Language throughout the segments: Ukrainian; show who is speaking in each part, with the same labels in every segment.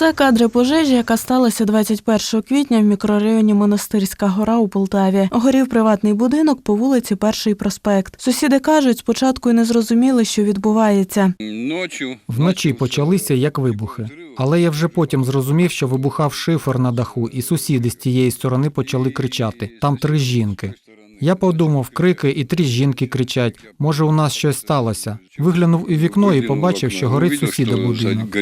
Speaker 1: Це кадри пожежі, яка сталася 21 квітня в мікрорайоні Монастирська гора у Полтаві. Горів приватний будинок по вулиці Перший проспект. Сусіди кажуть, спочатку й не зрозуміли, що відбувається.
Speaker 2: Ночі
Speaker 3: Вночі почалися як вибухи. Але я вже потім зрозумів, що вибухав шифер на даху, і сусіди з тієї сторони почали кричати. Там три жінки. Я подумав, крики і три жінки кричать. Може, у нас щось сталося. Виглянув у вікно і побачив, що горить сусіда будинок.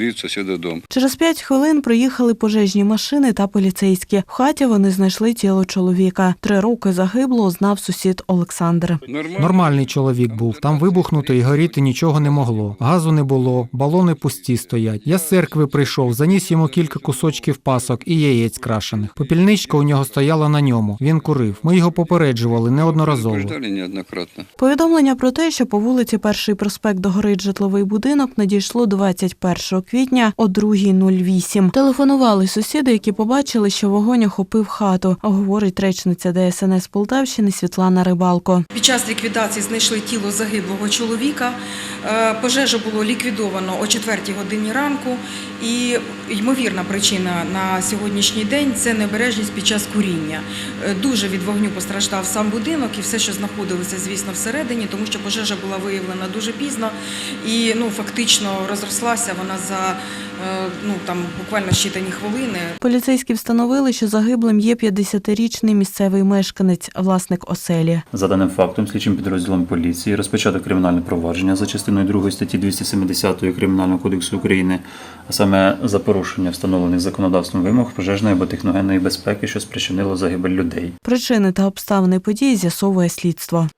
Speaker 1: Через п'ять хвилин приїхали пожежні машини та поліцейські. В хаті вони знайшли тіло чоловіка. Три роки загибло, знав сусід Олександр.
Speaker 3: Нормальний чоловік був. Там вибухнути і горіти нічого не могло. Газу не було, балони пусті стоять. Я з церкви прийшов, заніс йому кілька кусочків пасок і яєць крашених. Попільничка у нього стояла на ньому. Він курив. Ми його попереджували неодноразово.
Speaker 2: Предупреждали.
Speaker 1: Повідомлення про те, що по вулиці Перший проспект догорить житловий будинок, надійшло 21 квітня о 2.08. Телефонували сусіди, які побачили, що вогонь охопив хату, говорить речниця ДСНС Полтавщини Світлана Рибалко.
Speaker 4: Під час ліквідації знайшли тіло загиблого чоловіка. Е, Пожежа було ліквідовано о 4 годині ранку. І ймовірна причина на сьогоднішній день це необережність під час куріння. Е, Дуже від вогню постраждав сам будинок і все, що знаходилося, звісно, всередині, тому що пожежа була виявлена дуже пізно і ну фактично розрослася вона за е, ну там буквально щитані хвилини.
Speaker 1: Поліцейські встановили, що загиблим є 50-річний місцевий мешканець, власник оселі.
Speaker 5: За даним фактом, слідчим підрозділом поліції розпочато кримінальне провадження за частиною 2 статті 270 Кримінального кодексу України, а саме за порушення встановлених законодавством вимог пожежної або техногенної безпеки, що спричинило загибель людей.
Speaker 1: Причини та обставини події з'ясовує слідство.